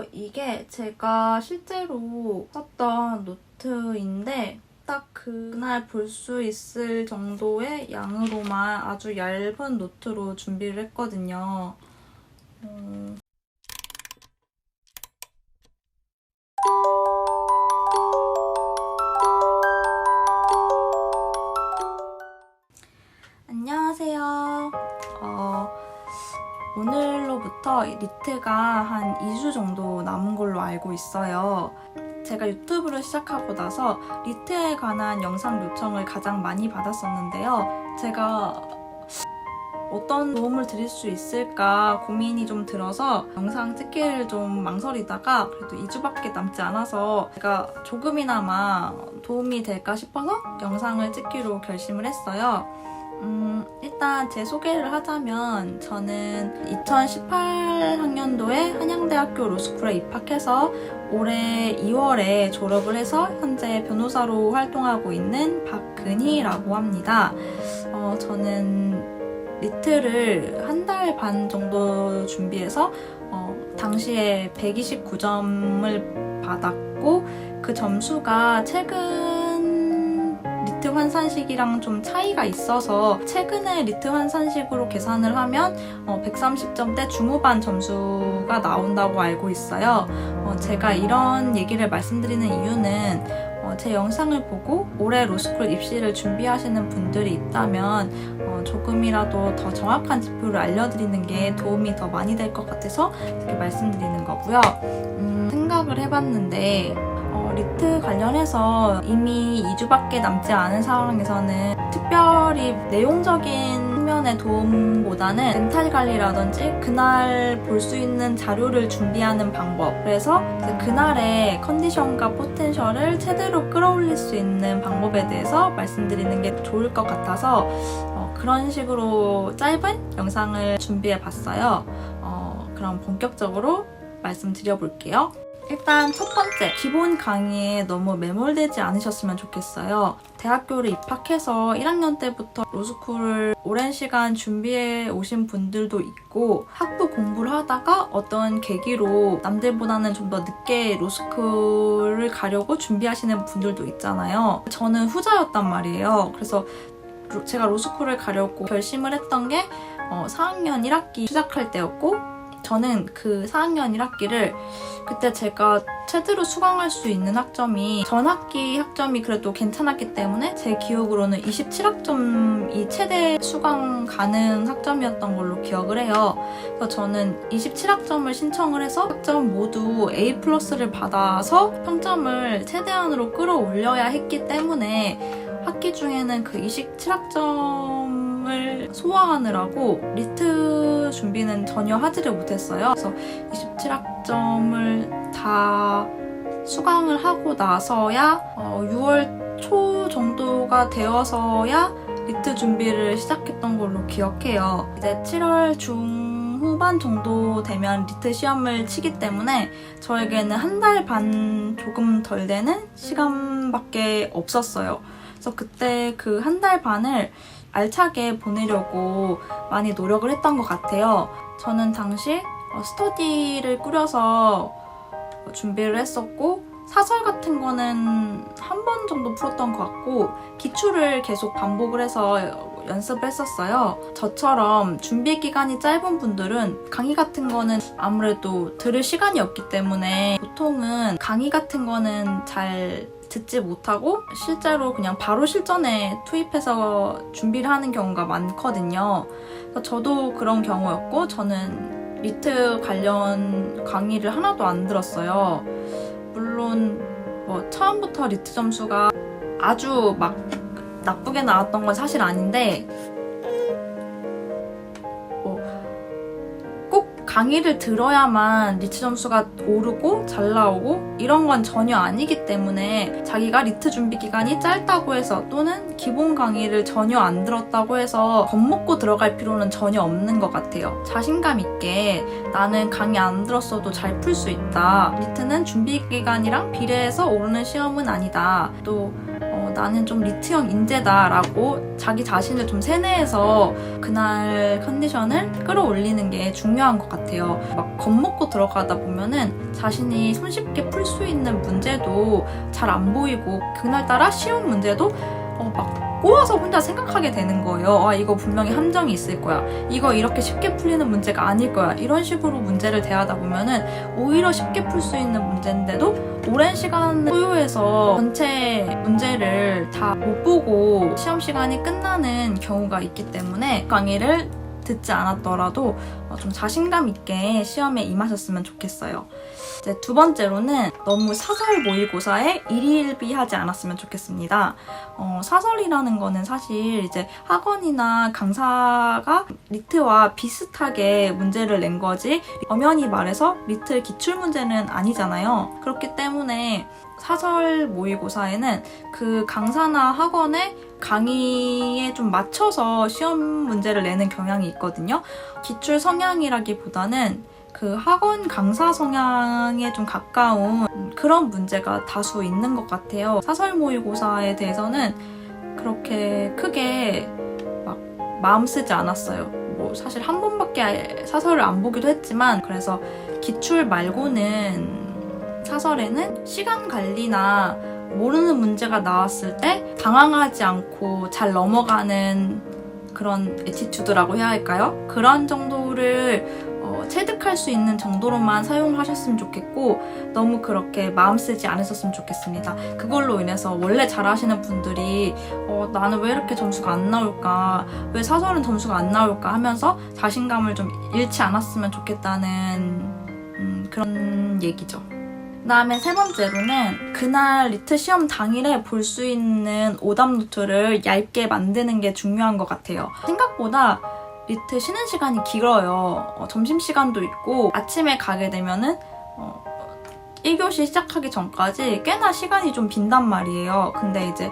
어, 이게 제가 실제로 썼던 노트인데 딱 그날 볼 수 있을 정도의 양으로만 아주 얇은 노트로 준비를 했거든요. 음, 리트가 한 2주 정도 남은 걸로 알고 있어요. 제가 유튜브를 시작하고 나서 리트에 관한 영상 요청을 가장 많이 받았었는데요. 제가 어떤 도움을 드릴 수 있을까 고민이 좀 들어서 영상 찍기를 좀 망설이다가 그래도 2주밖에 남지 않아서 제가 조금이나마 도움이 될까 싶어서 영상을 찍기로 결심을 했어요. 음, 일단 제 소개를 하자면 저는 2018학년도에 한양대학교 로스쿨에 입학해서 올해 2월에 졸업을 해서 현재 변호사로 활동하고 있는 박근희라고 합니다. 어, 저는 리트를 한 달 반 정도 준비해서 어, 당시에 129점을 받았고 그 점수가 최근 리트 환산식이랑 좀 차이가 있어서 최근에 리트 환산식으로 계산을 하면 어, 130점대 중후반 점수가 나온다고 알고 있어요. 어, 제가 이런 얘기를 말씀드리는 이유는 어, 제 영상을 보고 올해 로스쿨 입시를 준비하시는 분들이 있다면 어, 조금이라도 더 정확한 지표를 알려드리는 게 도움이 더 많이 될 것 같아서 이렇게 말씀드리는 거고요. 음, 생각을 해봤는데 어, 리트 관련해서 이미 2주밖에 남지 않은 상황에서는 특별히 내용적인 측면의 도움보다는 멘탈 관리라든지 그날 볼 수 있는 자료를 준비하는 방법 그래서 그날의 컨디션과 포텐셜을 최대로 끌어올릴 수 있는 방법에 대해서 말씀드리는 게 좋을 것 같아서 어, 그런 식으로 짧은 영상을 준비해 봤어요. 어, 그럼 본격적으로 말씀드려 볼게요. 일단 첫 번째, 기본 강의에 너무 매몰되지 않으셨으면 좋겠어요. 대학교를 입학해서 1학년 때부터 로스쿨을 오랜 시간 준비해 오신 분들도 있고 학부 공부를 하다가 어떤 계기로 남들보다는 좀 더 늦게 로스쿨을 가려고 준비하시는 분들도 있잖아요. 저는 후자였단 말이에요. 그래서 로- 제가 로스쿨을 가려고 결심을 했던 게 어, 4학년 1학기 시작할 때였고 저는 그 4학년 1학기를 그때 제가 최대로 수강할 수 있는 학점이 전 학기 학점이 그래도 괜찮았기 때문에 제 기억으로는 27학점이 최대 수강 가능 학점이었던 걸로 기억을 해요. 그래서 저는 27학점을 신청을 해서 학점 모두 A 플러스를 받아서 평점을 최대한으로 끌어올려야 했기 때문에 학기 중에는 그 27학점 을 소화하느라고 리트 준비는 전혀 하지를 못했어요. 그래서 27학점을 다 수강을 하고 나서야 어, 6월 초 정도가 되어서야 리트 준비를 시작했던 걸로 기억해요. 이제 7월 중 후반 정도 되면 리트 시험을 치기 때문에 저에게는 한 달 반 조금 덜 되는 시간밖에 없었어요. 그래서 그때 그 한 달 반을 알차게 보내려고 많이 노력을 했던 것 같아요. 저는 당시 어, 스터디를 꾸려서 준비를 했었고 사설 같은 거는 한 번 정도 풀었던 것 같고 기출을 계속 반복을 해서 연습을 했었어요. 저처럼 준비 기간이 짧은 분들은 강의 같은 거는 아무래도 들을 시간이 없기 때문에 보통은 강의 같은 거는 잘 듣지 못하고 실제로 그냥 바로 실전에 투입해서 준비를 하는 경우가 많거든요. 저도 그런 경우였고 저는 리트 관련 강의를 하나도 안 들었어요. 물론 뭐 처음부터 리트 점수가 아주 막 나쁘게 나왔던 건 사실 아닌데 강의를 들어야만 리트 점수가 오르고 잘 나오고 이런 건 전혀 아니기 때문에 자기가 리트 준비 기간이 짧다고 해서 또는 기본 강의를 전혀 안 들었다고 해서 겁먹고 들어갈 필요는 전혀 없는 것 같아요. 자신감 있게 나는 강의 안 들었어도 잘 풀 수 있다. 리트는 준비 기간이랑 비례해서 오르는 시험은 아니다. 또 어, 나는 좀 리트형 인재다라고 자기 자신을 좀 세뇌해서 그날 컨디션을 끌어올리는 게 중요한 것 같아요. 막 겁먹고 들어가다 보면은 자신이 손쉽게 풀 수 있는 문제도 잘 안 보이고 그날따라 쉬운 문제도 어, 막 꼬아서 혼자 생각하게 되는 거예요. 아, 이거 분명히 함정이 있을 거야. 이거 이렇게 쉽게 풀리는 문제가 아닐 거야. 이런 식으로 문제를 대하다 보면은 오히려 쉽게 풀 수 있는 문제인데도 오랜 시간 소요해서 전체 문제를 다 못 보고 시험 시간이 끝나는 경우가 있기 때문에 강의를 듣지 않았더라도 어, 좀 자신감 있게 시험에 임하셨으면 좋겠어요. 이제 두 번째로는 너무 사설 모의고사에 일희일비하지 않았으면 좋겠습니다. 어, 사설이라는 거는 사실 이제 학원이나 강사가 리트와 비슷하게 문제를 낸 거지 엄연히 말해서 리트 기출 문제는 아니잖아요. 그렇기 때문에 사설 모의고사에는 그 강사나 학원의 강의에 좀 맞춰서 시험 문제를 내는 경향이 있거든요. 기출 성향이라기보다는 그 학원 강사 성향에 좀 가까운 그런 문제가 다수 있는 것 같아요. 사설 모의고사에 대해서는 그렇게 크게 막 마음 쓰지 않았어요. 뭐 사실 한 번밖에 사설을 안 보기도 했지만 그래서 기출 말고는 사설에는 시간 관리나 모르는 문제가 나왔을 때 당황하지 않고 잘 넘어가는 그런 에티튜드라고 해야 할까요? 그런 정도를 어, 체득할 수 있는 정도로만 사용하셨으면 좋겠고 너무 그렇게 마음 쓰지 않으셨으면 좋겠습니다. 그걸로 인해서 원래 잘하시는 분들이 어, 나는 왜 이렇게 점수가 안 나올까? 왜 사설은 점수가 안 나올까? 하면서 자신감을 좀 잃지 않았으면 좋겠다는 음, 그런 얘기죠. 그다음에 세 번째로는 그날 리트 시험 당일에 볼 수 있는 오답 노트를 얇게 만드는 게 중요한 것 같아요. 생각보다 리트 쉬는 시간이 길어요. 어, 점심시간도 있고 아침에 가게 되면은 어, 1교시 시작하기 전까지 꽤나 시간이 좀 빈단 말이에요. 근데 이제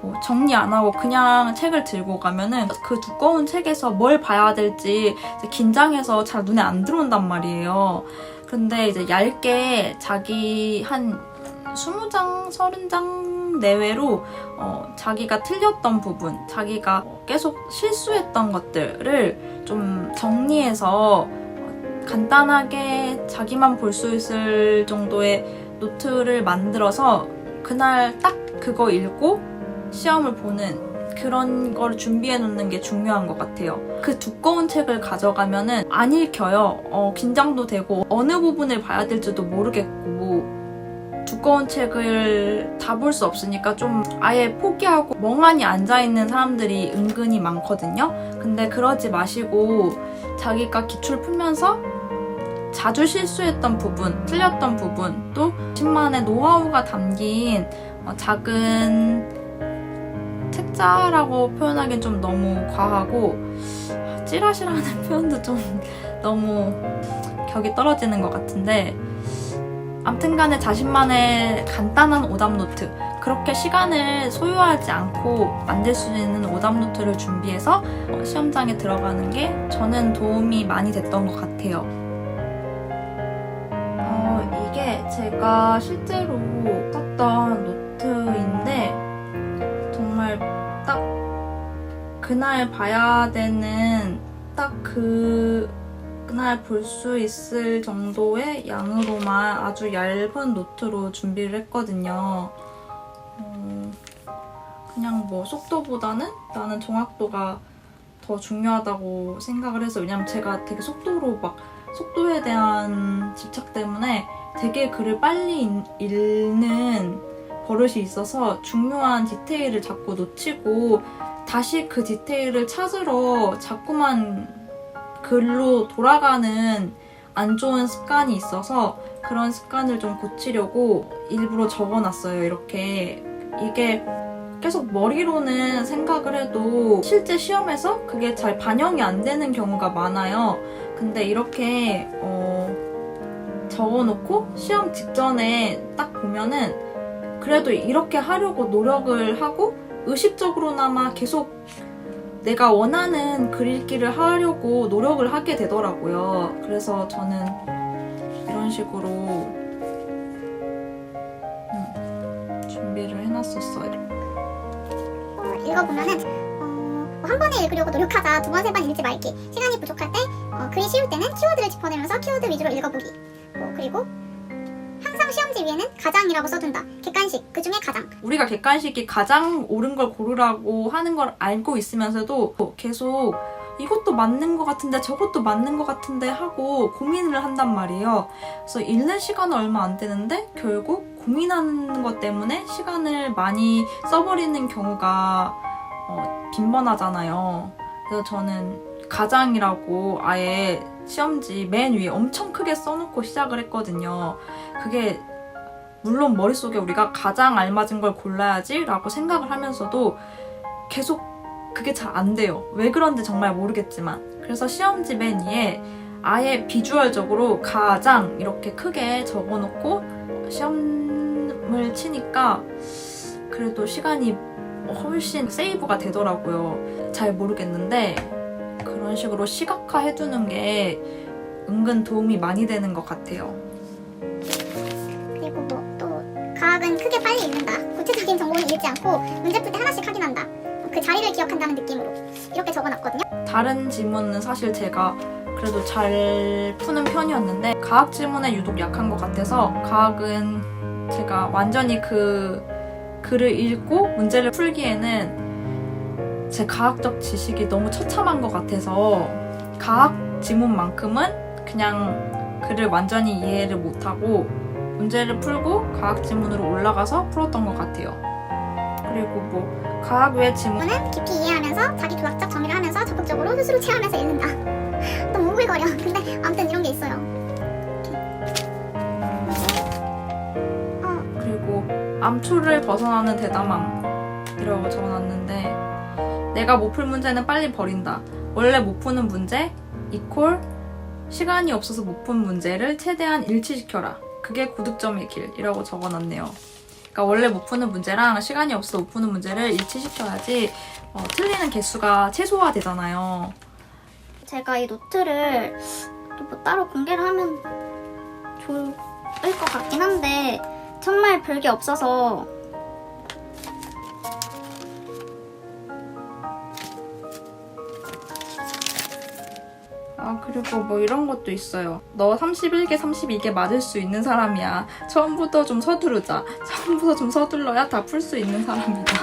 뭐 정리 안 하고 그냥 책을 들고 가면은 그 두꺼운 책에서 뭘 봐야 될지 긴장해서 잘 눈에 안 들어온단 말이에요. 근데 이제 얇게 자기 한 20장, 30장 내외로 어, 자기가 틀렸던 부분, 자기가 계속 실수했던 것들을 좀 정리해서 간단하게 자기만 볼 수 있을 정도의 노트를 만들어서 그날 딱 그거 읽고 시험을 보는 그런 걸 준비해 놓는 게 중요한 것 같아요. 그 두꺼운 책을 가져가면은 안 읽혀요. 어, 긴장도 되고 어느 부분을 봐야 될지도 모르겠고 두꺼운 책을 다 볼 수 없으니까 좀 아예 포기하고 멍하니 앉아있는 사람들이 은근히 많거든요. 근데 그러지 마시고 자기가 기출 풀면서 자주 실수했던 부분, 틀렸던 부분, 또 10만의 노하우가 담긴 어, 작은 책자라고 표현하기엔 좀 너무 과하고 찌라시라는 표현도 좀 너무 격이 떨어지는 것 같은데 암튼간에 자신만의 간단한 오답 노트 그렇게 시간을 소요하지 않고 만들 수 있는 오답 노트를 준비해서 어, 시험장에 들어가는 게 저는 도움이 많이 됐던 것 같아요. 어, 이게 제가 실제로 썼던 노트인 그날 봐야 되는 딱 그 그날 볼 수 있을 정도의 양으로만 아주 얇은 노트로 준비를 했거든요. 어, 그냥 뭐 속도보다는 나는 정확도가 더 중요하다고 생각을 해서 왜냐면 제가 되게 속도로 막 속도에 대한 집착 때문에 되게 글을 빨리 읽- 읽는 버릇이 있어서 중요한 디테일을 자꾸 놓치고 다시 그 디테일을 찾으러 자꾸만 글로 돌아가는 안 좋은 습관이 있어서 그런 습관을 좀 고치려고 일부러 적어놨어요. 이렇게 이게 계속 머리로는 생각을 해도 실제 시험에서 그게 잘 반영이 안 되는 경우가 많아요. 근데 이렇게 어, 적어놓고 시험 직전에 딱 보면은 그래도 이렇게 하려고 노력을 하고 의식적으로나마 계속 내가 원하는 글 읽기를 하려고 노력을 하게 되더라고요. 그래서 저는 이런 식으로 음, 준비를 해놨었어요. 읽어보면은 어, 뭐한 번에 읽으려고 노력하자 두번 세 번 읽지 말기 시간이 부족할 때 어, 글이 쉬울 때는 키워드를 짚어내면서 키워드 위주로 읽어보기 뭐, 그리지 항상 시험지 위에는 가장이라고 써둔다 객관식 그 중에 가장 우리가 객관식이 가장 옳은 걸 고르라고 하는 걸 알고 있으면서도 계속 이것도 맞는 것 같은데 저것도 맞는 것 같은데 하고 고민을 한단 말이에요. 그래서 읽는 시간은 얼마 안 되는데 결국 고민하는 것 때문에 시간을 많이 써버리는 경우가 어, 빈번하잖아요. 그래서 저는 가장이라고 아예 시험지 맨 위에 엄청 크게 써놓고 시작을 했거든요. 그게 물론 머릿속에 우리가 가장 알맞은 걸 골라야지라고 생각을 하면서도 계속 그게 잘 안 돼요. 왜 그런지 정말 모르겠지만. 그래서 시험지 맨 위에 아예 비주얼적으로 가장 이렇게 크게 적어놓고 시험을 치니까 그래도 시간이 훨씬 세이브가 되더라고요. 잘 모르겠는데 그런 식으로 시각화 해두는 게 은근 도움이 많이 되는 것 같아요. 과학은 크게 빨리 읽는다. 구체적인 정보는 읽지 않고 문제 풀 때 하나씩 확인한다. 그 자리를 기억한다는 느낌으로 이렇게 적어놨거든요. 다른 지문은 사실 제가 그래도 잘 푸는 편이었는데 과학 지문에 유독 약한 것 같아서 과학은 제가 완전히 그 글을 읽고 문제를 풀기에는 제 과학적 지식이 너무 처참한 것 같아서 과학 지문만큼은 그냥 글을 완전히 이해를 못하고 문제를 풀고 과학 지문으로 올라가서 풀었던 것 같아요. 그리고 뭐 과학 외 지문 이거는 깊이 이해하면서 자기 도학적 정의를 하면서 적극적으로 스스로 체험해서 읽는다 너무 오글거려 근데 아무튼 이런 게 있어요 어, 그리고 암초를 벗어나는 대담함이라고 적어놨는데 내가 못 풀 문제는 빨리 버린다. 원래 못 푸는 문제 이콜 시간이 없어서 못 푼 문제를 최대한 일치시켜라. 그게 고득점의 길이라고 적어놨네요. 그러니까 원래 못 푸는 문제랑 시간이 없어서 못 푸는 문제를 일치시켜야지 어, 틀리는 개수가 최소화되잖아요. 제가 이 노트를 또뭐 따로 공개를 하면 좋을 것 같긴 한데 정말 별게 없어서 아, 그리고 뭐 이런 것도 있어요. 너 31개, 32개 맞을 수 있는 사람이야. 처음부터 좀 서두르자. 처음부터 좀 서둘러야 다 풀 수 있는 사람이다.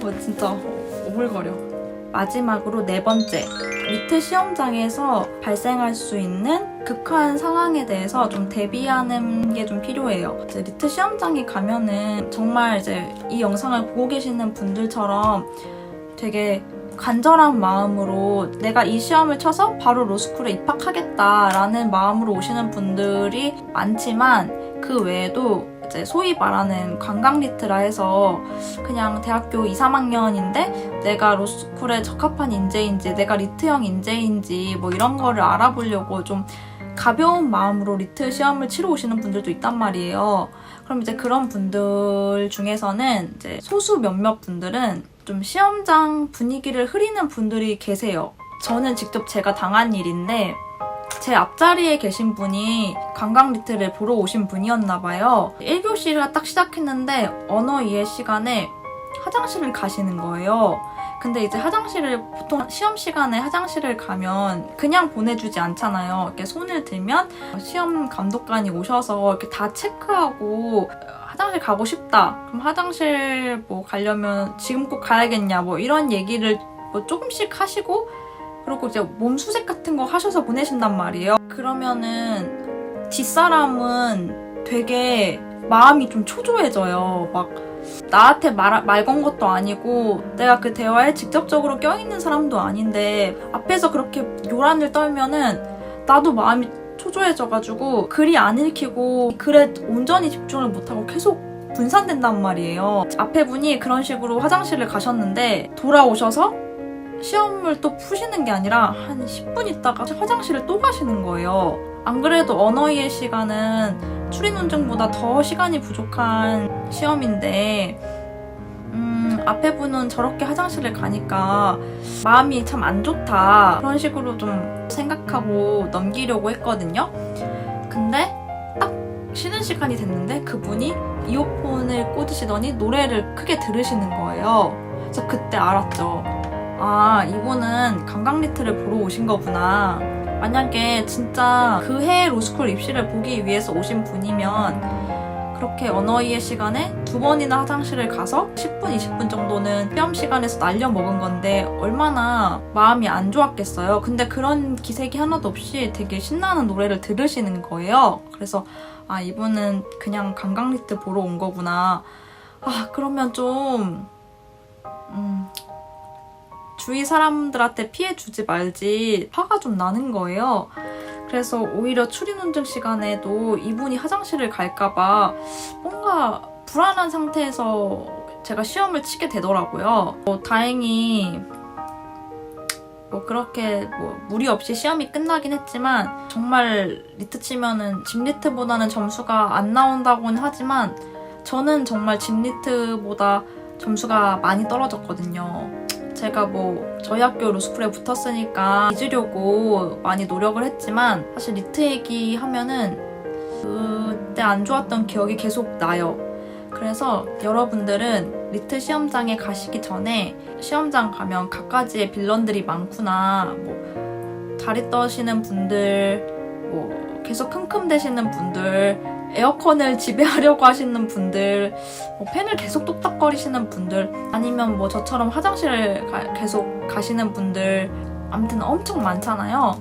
뭐 진짜 오글거려. 마지막으로 네 번째. 리트 시험장에서 발생할 수 있는 극한 상황에 대해서 좀 대비하는 게 좀 필요해요. 이제 리트 시험장에 가면은 정말 이제 이 영상을 보고 계시는 분들처럼 되게 간절한 마음으로 내가 이 시험을 쳐서 바로 로스쿨에 입학하겠다라는 마음으로 오시는 분들이 많지만 그 외에도 이제 소위 말하는 관광 리트라 해서 그냥 대학교 2, 3학년인데 내가 로스쿨에 적합한 인재인지 내가 리트형 인재인지 뭐 이런 거를 알아보려고 좀 가벼운 마음으로 리트 시험을 치러 오시는 분들도 있단 말이에요. 그럼 이제 그런 분들 중에서는 이제 소수 몇몇 분들은 좀 시험장 분위기를 흐리는 분들이 계세요. 저는 직접 제가 당한 일인데 제 앞자리에 계신 분이 관광 리트를 보러 오신 분이었나 봐요. 1교시가 딱 시작했는데 언어 이해 시간에 화장실을 가시는 거예요. 근데 이제 화장실을 보통 시험 시간에 화장실을 가면 그냥 보내주지 않잖아요. 이렇게 손을 들면 시험 감독관이 오셔서 이렇게 다 체크하고 화장실 가고 싶다. 그럼 화장실 뭐 가려면 지금 꼭 가야겠냐 뭐 이런 얘기를 뭐 조금씩 하시고 그리고 이제 몸 수색 같은 거 하셔서 보내신단 말이에요. 그러면은 뒷사람은 되게 마음이 좀 초조해져요. 막 나한테 말, 말건 것도 아니고 내가 그 대화에 직접적으로 껴있는 사람도 아닌데 앞에서 그렇게 요란을 떨면은 나도 마음이 초조해져가지고 글이 안 읽히고 글에 온전히 집중을 못하고 계속 분산된단 말이에요. 앞에 분이 그런 식으로 화장실을 가셨는데 돌아오셔서 시험을 또 푸시는 게 아니라 한 10분 있다가 화장실을 또 가시는 거예요. 안 그래도 언어 이해 시간은 추리 논증보다 더 시간이 부족한 시험인데 음, 앞에 분은 저렇게 화장실을 가니까 마음이 참 안 좋다. 그런 식으로 좀 생각하고 넘기려고 했거든요. 근데 딱 쉬는 시간이 됐는데 그분이 이어폰을 꽂으시더니 노래를 크게 들으시는 거예요. 그래서 그때 알았죠. 아, 이분은 관광 리트를 보러 오신 거구나. 만약에 진짜 그해 로스쿨 입시를 보기 위해서 오신 분이면 그렇게 언어이해 시간에 두 번이나 화장실을 가서 10분, 20분 정도는 시험 시간에서 날려 먹은 건데 얼마나 마음이 안 좋았겠어요. 근데 그런 기색이 하나도 없이 되게 신나는 노래를 들으시는 거예요. 그래서 아, 이분은 그냥 관광 리트 보러 온 거구나. 아, 그러면 좀, 음, 주위 사람들한테 피해 주지 말지 화가 좀 나는 거예요. 그래서 오히려 추리논증 시간에도 이분이 화장실을 갈까봐 뭔가 불안한 상태에서 제가 시험을 치게 되더라고요. 뭐 다행히 뭐 그렇게 뭐 무리 없이 시험이 끝나긴 했지만 정말 리트 치면은 집 리트보다는 점수가 안 나온다고는 하지만 저는 정말 집 리트보다 점수가 많이 떨어졌거든요. 제가 뭐 저희 학교 로스쿨에 붙었으니까 잊으려고 많이 노력을 했지만 사실 리트 얘기 하면은 그때 안 좋았던 기억이 계속 나요. 그래서 여러분들은 리트 시험장에 가시기 전에 시험장 가면 갖가지의 빌런들이 많구나. 뭐 다리 떠시는 분들, 뭐 계속 킁킁대시는 분들, 에어컨을 지배하려고 하시는 분들, 뭐 펜을 계속 똑딱거리시는 분들, 아니면 뭐 저처럼 화장실을 가- 계속 가시는 분들, 아무튼 엄청 많잖아요.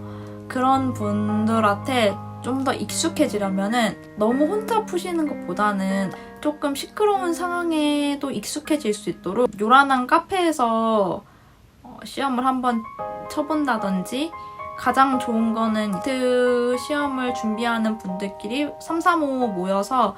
그런 분들한테 좀 더 익숙해지려면은 너무 혼자 푸시는 것보다는 조금 시끄러운 상황에도 익숙해질 수 있도록 요란한 카페에서 어, 시험을 한번 쳐본다든지 가장 좋은 거는 이트 시험을 준비하는 분들끼리 3, 3, 5 모여서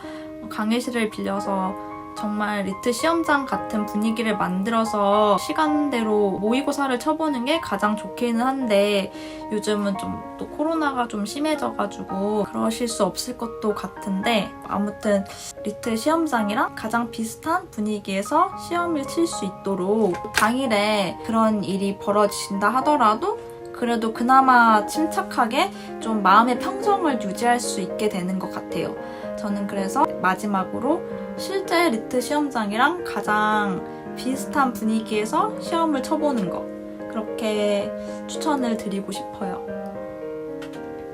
강의실을 빌려서 정말 리트 시험장 같은 분위기를 만들어서 시간대로 모의고사를 쳐보는 게 가장 좋기는 한데 요즘은 좀 또 코로나가 좀 심해져가지고 그러실 수 없을 것도 같은데 아무튼 리트 시험장이랑 가장 비슷한 분위기에서 시험을 칠 수 있도록 당일에 그런 일이 벌어진다 하더라도 그래도 그나마 침착하게 좀 마음의 평정을 유지할 수 있게 되는 것 같아요. 저는 그래서 마지막으로 실제 리트 시험장이랑 가장 비슷한 분위기에서 시험을 쳐보는 거 그렇게 추천을 드리고 싶어요.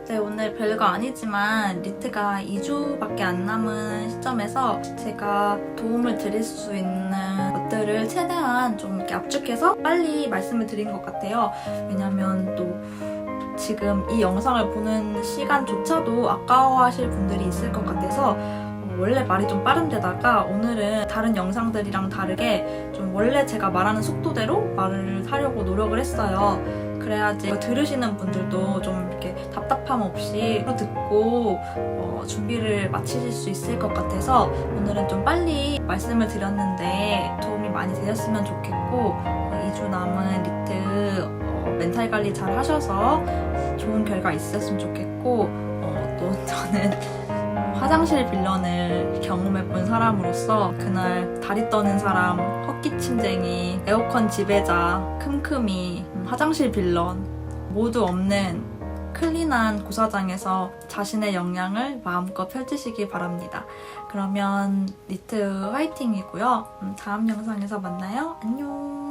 네, 오늘 별거 아니지만 리트가 2주밖에 안 남은 시점에서 제가 도움을 드릴 수 있는 것들을 최대한 좀 이렇게 압축해서 빨리 말씀을 드린 것 같아요. 왜냐면 또 지금 이 영상을 보는 시간조차도 아까워하실 분들이 있을 것 같아서 어, 원래 말이 좀 빠른데다가 오늘은 다른 영상들이랑 다르게 좀 원래 제가 말하는 속도대로 말을 하려고 노력을 했어요. 그래야지 들으시는 분들도 좀 이렇게 답답함 없이 듣고 어, 준비를 마치실 수 있을 것 같아서 오늘은 좀 빨리 말씀을 드렸는데 도움이 많이 되셨으면 좋겠고 어, 2주 남은 리트 어, 멘탈 관리 잘 하셔서 좋은 결과 있었으면 좋겠고 어, 또 저는 화장실 빌런을 경험해본 사람으로서 그날 다리 떠는 사람, 헛기침쟁이, 에어컨 지배자, 큼큼이, 음, 화장실 빌런 모두 없는 클린한 고사장에서 자신의 역량을 마음껏 펼치시기 바랍니다. 그러면 니트 화이팅이고요. 음, 다음 영상에서 만나요. 안녕.